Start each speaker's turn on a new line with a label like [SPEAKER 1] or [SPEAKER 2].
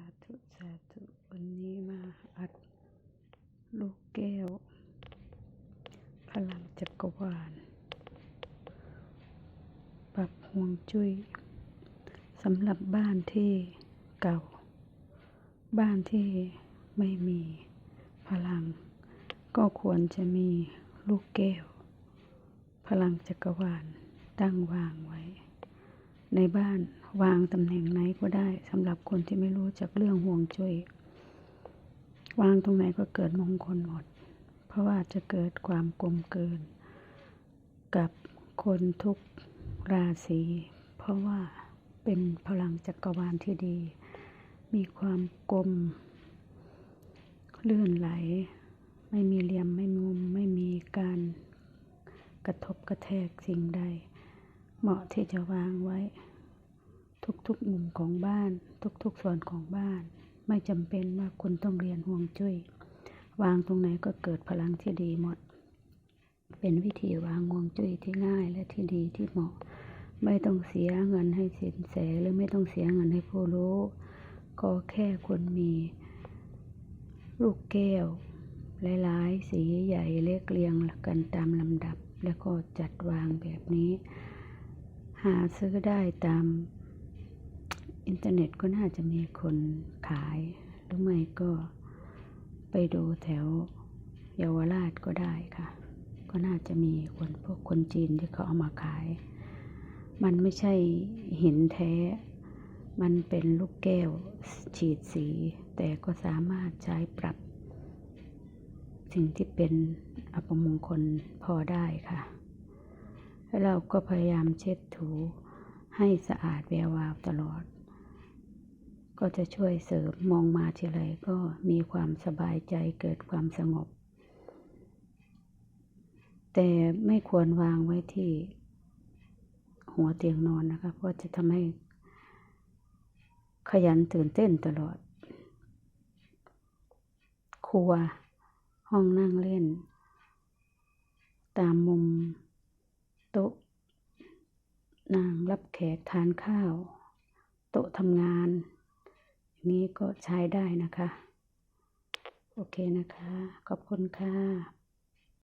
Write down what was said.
[SPEAKER 1] าธุสาธุวันนี้มาอัดลูกแก้ว พลังจักรวาล ปรับห่วงจุ้ยสำหรับบ้านที่เก่า บ้านที่ไม่มีพลัง ก็ควรจะมีลูกแก้ว พลังจักรวาลตั้งวางไว้ ในบ้านวางตำแหน่งไหนก็ได้สำหรับคนที่ไม่รู้จักเรื่องห่วงจุ้ยวางตรงไหนก็เกิดมงคลหมด เพราะว่าจะเกิดความกลมเกิน กับคนทุกราศีเพราะว่าเป็นพลังจักรวาลที่ดี มีความกลมเลื่อนไหล ไม่มีเหลี่ยมไม่มุมไม่มีการกระทบกระแทกสิ่งใด เหมาะที่จะวางไว้ ทุกๆมุมของบ้าน ทุกๆส่วนของบ้าน ไม่จำเป็นว่าคุณต้องเรียนห่วงจุ้ยวางตรงไหนก็เกิดพลังที่ดีหมด เป็นวิธีวางห่วงจุ้ยที่ง่ายและที่ดีที่เหมาะ ไม่ต้องเสียเงินให้สินแสหรือไม่ต้องเสียเงินให้ผู้รู้ก็แค่คนมีลูกแก้วหลายๆ สีใหญ่เล็กเรียงกันตามลำดับ แล้วก็จัดวางแบบนี้ หาซื้อได้ตามอินเทอร์เน็ตก็น่าจะมีคนขายหรือไม่ก็ไปดูแถวเยาวราชก็ได้ค่ะ ก็น่าจะมีคนพวกคนจีนที่เขาเอามาขาย มันไม่ใช่หินแท้ มันเป็นลูกแก้วฉีดสี แต่ก็สามารถใช้ปรับ สิ่งที่เป็นอัปมงคลพอได้ค่ะ เราก็พยายามเช็ดถูให้สะอาดแวววาวตลอด ก็จะช่วยเสริมมองมาทีไรก็มีความสบายใจเกิดความสงบ แต่ไม่ควรวางไว้ที่หัวเตียงนอนนะคะ เพราะจะทำให้ขยันตื่นเต้นตลอด ครัว ห้องนั่งเล่น ตามมุม โต๊ะนางรับแขกทานข้าว โต๊ะทำงานอย่างนี้ก็ใช้ได้นะคะ โอเคนะคะ ขอบคุณค่ะ